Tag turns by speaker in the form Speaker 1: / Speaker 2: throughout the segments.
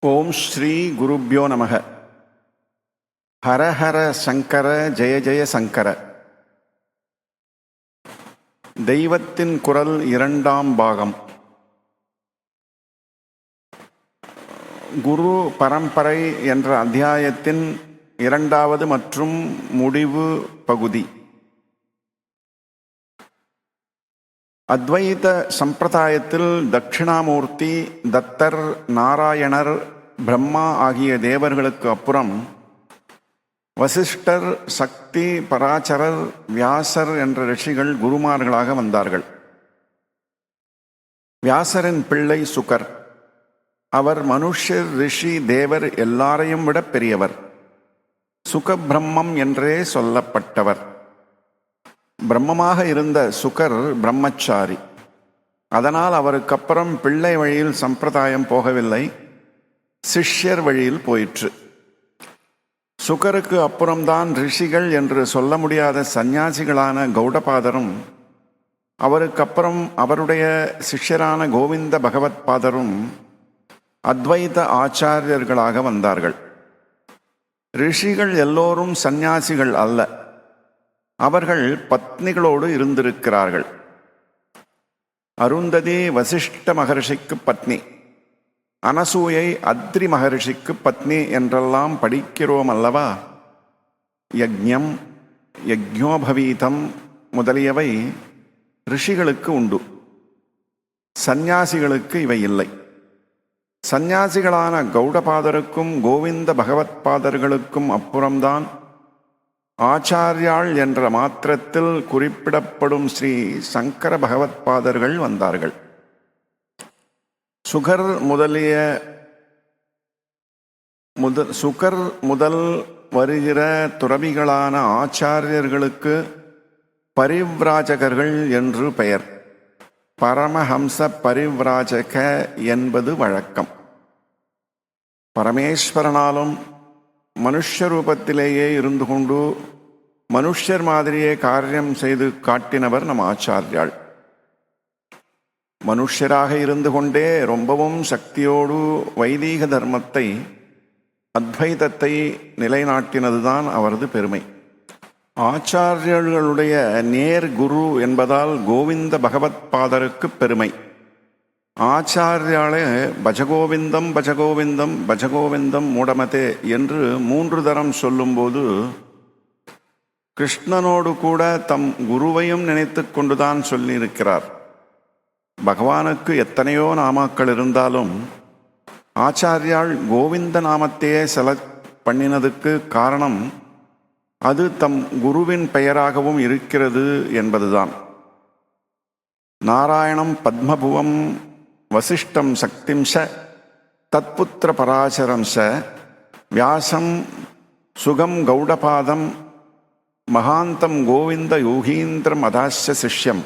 Speaker 1: ஓம் ஸ்ரீ குருப்யோ நமக. ஹரஹர சங்கர ஜெய ஜெய சங்கர. தெய்வத்தின் குரல் இரண்டாம் பாகம். குரு பரம்பரை என்ற அத்தியாயத்தின் இரண்டாவது மற்றும் முடிவு பகுதி. அத்வைத சம்பிரதாயத்தில் தட்சிணாமூர்த்தி தத்தர் நாராயணர் பிரம்மா ஆகிய தேவர்களுக்கு அப்புறம் வசிஷ்டர் சக்தி பராச்சரர் வியாசர் என்ற ரிஷிகள் குருமார்களாக வந்தார்கள். வியாசரின் பிள்ளை சுகர். அவர் மனுஷர் ரிஷி தேவர் எல்லாரையும் விட பெரியவர். சுகபிரம்மம் என்றே சொல்லப்பட்டவர். பிரம்மமாக இருந்த சுகர் பிரம்மச்சாரி. அதனால் அவருக்கப்புறம் பிள்ளை வழியில் சம்பிரதாயம் போகவில்லை. சிஷ்யர் வழியில் போயிற்று. சுகருக்கு அப்புறம்தான் ரிஷிகள் என்று சொல்ல முடியாத சந்நியாசிகளான கௌடபாதரும் அவருக்கப்புறம் அவருடைய சிஷ்யரான கோவிந்த பகவத் பாதரும் அத்வைத ஆச்சாரியர்களாக வந்தார்கள். ரிஷிகள் எல்லோரும் சந்நியாசிகள் அல்ல. அவர்கள் பத்னிகளோடு இருந்திருக்கிறார்கள். அருந்ததி வசிஷ்ட மகர்ஷிக்கு பத்னி அனசூயை அத்ரி மகர்ஷிக்கு பத்னி என்றெல்லாம் படிக்கிறோம் அல்லவா யஜ்ஞம் யஜ்ஞோபவீதம் முதலியவை ரிஷிகளுக்கு உண்டு. சந்நியாசிகளுக்கு இவை இல்லை. சந்நியாசிகளான கௌடபாதருக்கும் கோவிந்த பகவத்பாதர்களுக்கும் அப்புறம்தான் ஆச்சாரியாள் என்ற மாத்திரத்தில் குறிப்பிடப்படும் ஸ்ரீ சங்கர பகவத்பாதர்கள் வந்தார்கள். சுகர் முதலிய முதல் சுகர் முதல் வருகிற துறவிகளான ஆச்சாரியர்களுக்கு பரிவ்ராஜகர்கள் என்று பெயர். பரமஹம்ச பரிவ்ராஜக என்பது வழக்கம். பரமேஸ்வரனாலும் மனுஷ ரூபத்திலேயே இருந்து கொண்டு மனுஷர் மாதிரியே காரியம் செய்து காட்டினவர் நம் ஆச்சாரியாள். மனுஷராக இருந்து கொண்டே ரொம்பவும் சக்தியோடு வைதீக தர்மத்தை அத்வைதத்தை நிலைநாட்டினதுதான் அவரது பெருமை. ஆச்சாரியர்களுடைய நேர் குரு என்பதால் கோவிந்த பகவத் பாதருக்கு பெருமை. ஆச்சாரியாலே பஜகோவிந்தம் பஜகோவிந்தம் பஜகோவிந்தம் மூடமதே என்று மூன்று தரம் சொல்லும்போது கிருஷ்ணனோடு கூட தம் குருவையும் நினைத்து கொண்டுதான் சொல்லியிருக்கிறார். பகவானுக்கு எத்தனையோ நாமாக்கள் இருந்தாலும் ஆச்சாரியால் கோவிந்த நாமத்தையே செலக்ட் பண்ணினதுக்கு காரணம் அது தம் குருவின் பெயராகவும் இருக்கிறது என்பதுதான். நாராயணம் பத்மபுவம் வசிஷ்டம் சக்திம் ச தத்புத்திர பராசரம் ச வியாசம் சுகம் கௌடபாதம் மகாந்தம் கோவிந்த யோகீந்திரம் அதாசிய சிஷ்யம்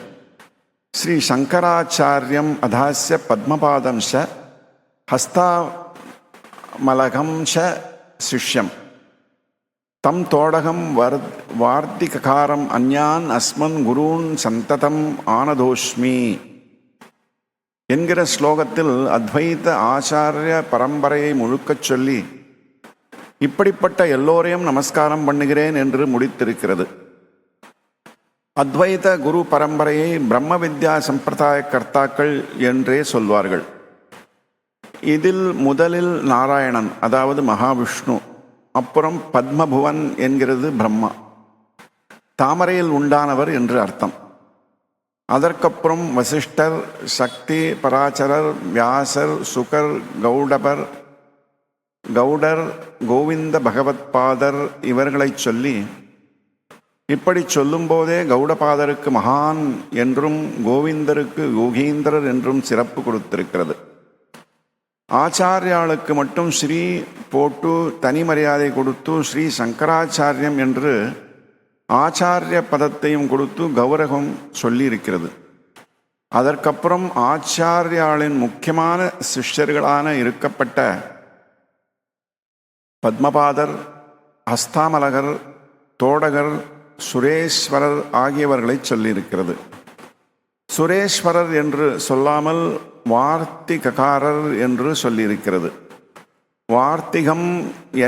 Speaker 1: ஸ்ரீ சங்கராச்சாரியம் அதாசிய பத்மபாதம் ச ஹஸ்தாமலகம் ச சிஷ்யம். தம் தோடகம் வர் வார்த்திககாரம் அந்யான் அஸ்மன் குருன் சந்ததம் ஆனதோஷ்மி. என்கிற ஸ்லோகத்தில் அத்வைத ஆச்சாரிய பரம்பரையை முழுக்கச் சொல்லி இப்படிப்பட்ட எல்லோரையும் நமஸ்காரம் பண்ணுகிறேன் என்று முடித்திருக்கிறது. அத்வைத குரு பரம்பரையை பிரம்ம வித்யா சம்பிரதாய கர்த்தாக்கள் என்றே சொல்வார்கள். இதில் முதலில் நாராயணன் அதாவது மகாவிஷ்ணு அப்புறம் பத்மபுவன் என்கிறது பிரம்மா. தாமரையில் உண்டானவர் என்று அர்த்தம். அதற்கப்புறம் வசிஷ்டர் சக்தி பராச்சரர் வியாசர் சுகர் கௌடபர் கௌடர் கோவிந்த பகவத்பாதர் இவர்களை சொல்லி இப்படி சொல்லும்போதே கௌடபாதருக்கு மகான் என்றும் கோவிந்தருக்கு யோகீந்திரர் என்றும் சிறப்பு கொடுத்திருக்கிறது. ஆச்சாரியாளுக்கு மட்டும் ஸ்ரீ போட்டு தனி மரியாதை கொடுத்து ஸ்ரீ சங்கராச்சாரியம் என்று ஆச்சாரிய பதத்தையும் கொடுத்து கௌரவம் சொல்லியிருக்கிறது. அதற்கப்புறம் ஆச்சாரியாளின் முக்கியமான சிஷ்யர்களான இருக்கப்பட்ட பத்மபாதர் ஹஸ்தாமலகர் தோடகர் சுரேஸ்வரர் ஆகியவர்களை சொல்லியிருக்கிறது. சுரேஸ்வரர் என்று சொல்லாமல் வார்த்திககாரர் என்று சொல்லியிருக்கிறது. வார்த்திகம்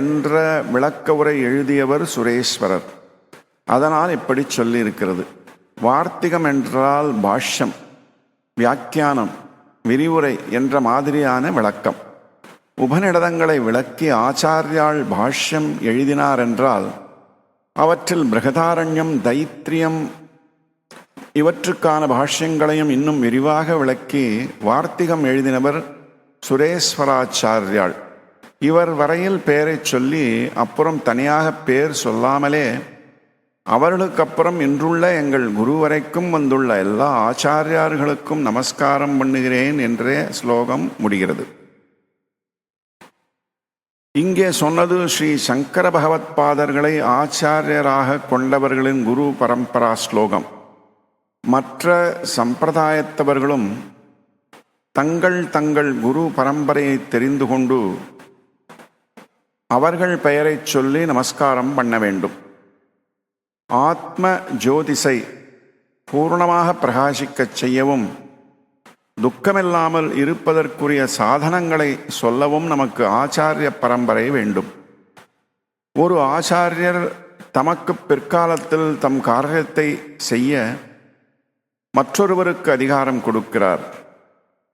Speaker 1: என்ற விளக்க உரை எழுதியவர் சுரேஸ்வரர். அதனால் இப்படி சொல்லியிருக்கிறது. வார்த்திகம் என்றால் பாஷ்யம் வியாக்கியானம் விரிவுரை என்ற மாதிரியான விளக்கம். உபநிடதங்களை விளக்கி ஆச்சாரியால் பாஷ்யம் எழுதினார் என்றால் அவற்றில் பிரகதாரண்யம் தைத்திரியம் இவற்றுக்கான பாஷ்யங்களையும் இன்னும் விரிவாக விளக்கி வார்த்திகம் எழுதினவர் சுரேஸ்வராச்சாரியாள். இவர் வரையில் பெயரைச் சொல்லி அப்புறம் தனியாக பேர் சொல்லாமலே அவர்களுக்கு அப்புறம் இன்றுள்ள எங்கள் குரு வரைக்கும் வந்துள்ள எல்லா ஆச்சாரியார்களுக்கும் நமஸ்காரம் பண்ணுகிறேன் என்றே ஸ்லோகம் முடிகிறது. இங்கே சொன்னது ஸ்ரீ சங்கர பகவத் பாதர்களை ஆச்சாரியராக கொண்டவர்களின் குரு பரம்பரா ஸ்லோகம். மற்ற சம்பிரதாயத்தவர்களும் தங்கள் தங்கள் குரு பரம்பரையை தெரிந்து கொண்டு அவர்கள் பெயரைச் சொல்லி நமஸ்காரம் பண்ண வேண்டும். ஆத்ம ஜோதிசை பூர்ணமாக பிரகாசிக்கச் செய்யவும் துக்கமில்லாமல் இருப்பதற்குரிய சாதனங்களை சொல்லவும் நமக்கு ஆச்சாரிய பரம்பரை வேண்டும். ஒரு ஆச்சாரியர் தமக்கு பிற்காலத்தில் தம் காரியத்தை செய்ய மற்றொருவருக்கு அதிகாரம் கொடுக்கிறார்.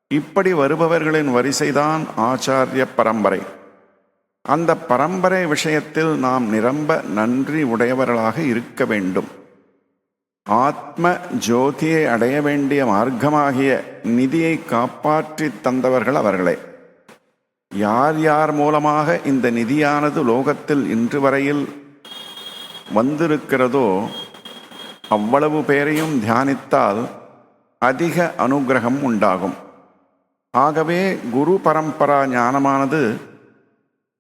Speaker 1: இப்படி வருபவர்களின் வரிசைதான் ஆச்சாரிய பரம்பரை. அந்த பரம்பரை விஷயத்தில் நாம் நிரம்ப நன்றி உடையவர்களாக இருக்க வேண்டும். ஆத்ம ஜோதியை அடைய வேண்டிய மார்க்கமாகிய நிதியை காப்பாற்றி தந்தவர்கள் அவர்களே. யார் யார் மூலமாக இந்த நிதியானது லோகத்தில் இன்று வரையில் வந்திருக்கிறதோ அவ்வளவு பேரையும் தியானித்தால் அதிக அனுகிரகம் உண்டாகும். ஆகவே குரு பரம்பரா ஞானமானது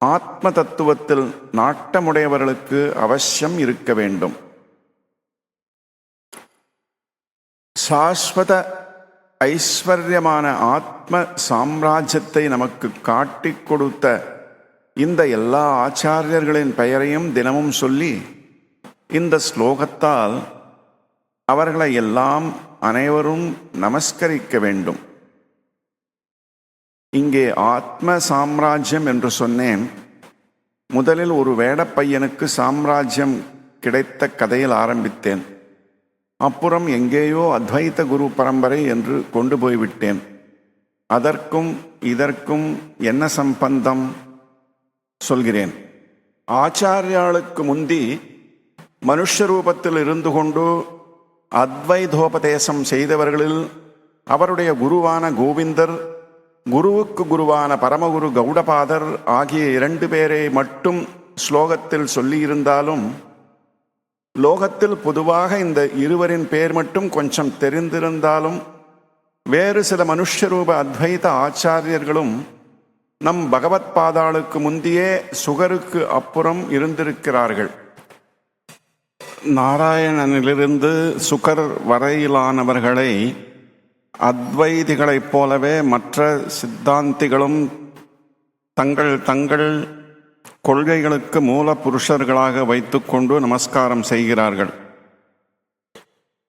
Speaker 1: ஆத்ம தத்துவத்தில் நாட்டமுடையவர்களுக்கு அவசியம் இருக்க வேண்டும். சாஸ்வத ஐஸ்வர்யமான ஆத்ம சாம்ராஜ்யத்தை நமக்கு காட்டிக் கொடுத்த இந்த எல்லா ஆச்சாரியர்களின் பெயரையும் தினமும் சொல்லி இந்த ஸ்லோகத்தால் அவர்களை எல்லாம் அனைவரும் நமஸ்கரிக்க வேண்டும். இங்கே ஆத்ம சாம்ராஜ்யம் என்று சொன்னேன். முதலில் ஒரு வேடப்பையனுக்கு சாம்ராஜ்யம் கிடைத்த கதையில் ஆரம்பித்தேன். அப்புறம் எங்கேயோ அத்வைத குரு பரம்பரை என்று கொண்டு போய்விட்டேன். அதற்கும் இதற்கும் என்ன சம்பந்தம்? சொல்கிறேன். ஆச்சாரியாளுக்கு முந்தி மனுஷ ரூபத்தில் இருந்து கொண்டு அத்வைதோபதேசம் செய்தவர்களில் அவருடைய குருவான கோவிந்தர் குருவுக்கு குருவான பரமகுரு கௌடபாதர் ஆகிய இரண்டு பேரை மட்டும் ஸ்லோகத்தில் சொல்லியிருந்தாலும் லோகத்தில் பொதுவாக இந்த இருவரின் பேர் மட்டும் கொஞ்சம் தெரிந்திருந்தாலும் வேறு சில மனுஷரூப அத்வைத ஆச்சாரியர்களும் நம் பகவத் பாதாளுக்கு முந்தையே சுகருக்கு அப்புறம் இருந்திருக்கிறார்கள். நாராயணனிலிருந்து சுகர் வரையிலானவர்களை அத்வைதிகளைப் போலவே மற்ற சித்தாந்திகளும் தங்கள் தங்கள் கொள்கைகளுக்கு மூல புருஷர்களாக வைத்துக்கொண்டு நமஸ்காரம் செய்கிறார்கள்.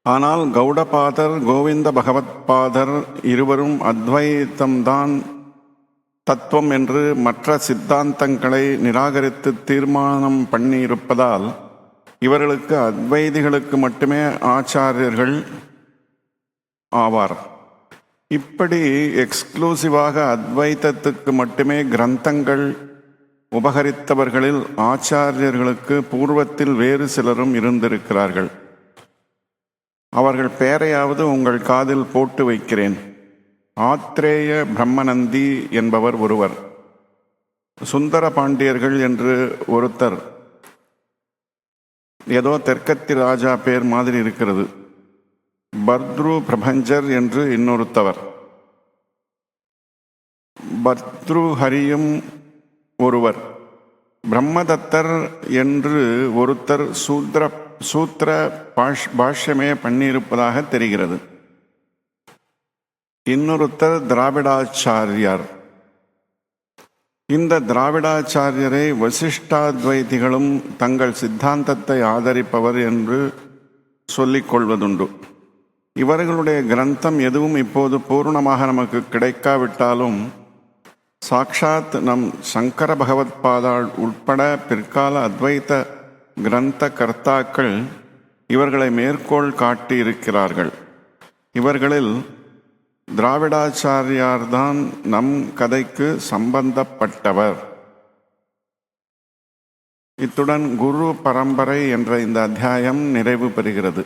Speaker 1: ஆனால் கௌடபாதர் கோவிந்த பகவத்பாதர் இருவரும் அத்வைத்தம்தான் தத்துவம் என்று மற்ற சித்தாந்தங்களை நிராகரித்து தீர்மானம் பண்ணியிருப்பதால் இவர்களுக்கு அத்வைதிகளுக்கு மட்டுமே ஆச்சாரியர்கள் ஆவார். இப்படி எக்ஸ்க்ளூசிவாக அத்வைத்தத்துக்கு மட்டுமே கிரந்தங்கள் உபகரித்தவர்களில் ஆச்சாரியர்களுக்கு பூர்வத்தில் வேறு சிலரும் இருந்திருக்கிறார்கள். அவர்கள் பெயரையாவது உங்கள் காதில் போட்டு வைக்கிறேன். ஆத்ரேய பிரம்மநந்தி என்பவர் ஒருவர். சுந்தர பாண்டியர்கள் என்று ஒருத்தர். ஏதோ தெற்கத்தி ராஜா பேர் மாதிரி இருக்கிறது. பர்த்ரு பிரபஞ்சர் என்று இன்னொருத்தவர். பர்த்ரு ஹரியும் ஒருவர். பிரம்மதத்தர் என்று ஒருத்தர் சூத்ர சூத்திர பாஷ் பாஷ்யமே பண்ணியிருப்பதாக தெரிகிறது. இன்னொருத்தர் திராவிடாச்சாரியார். இந்த திராவிடாச்சாரியரை வசிஷ்டாத்வைதிகளும் தங்கள் சித்தாந்தத்தை ஆதரிப்பவர் என்று சொல்லிக் கொள்வதுண்டு. இவர்களுடைய கிரந்தம் எதுவும் இப்போது பூர்ணமாக நமக்கு கிடைக்காவிட்டாலும் சாக்ஷாத் நம் சங்கர பகவத்பாதாள் உட்பட பிற்கால அத்வைத கிரந்த கர்த்தாக்கள் இவர்களை மேற்கோள் காட்டியிருக்கிறார்கள். இவர்களில் திராவிடாச்சாரியார்தான் நம் கதைக்கு சம்பந்தப்பட்டவர். இத்துடன் குரு பரம்பரை என்ற இந்த அத்தியாயம் நிறைவு பெறுகிறது.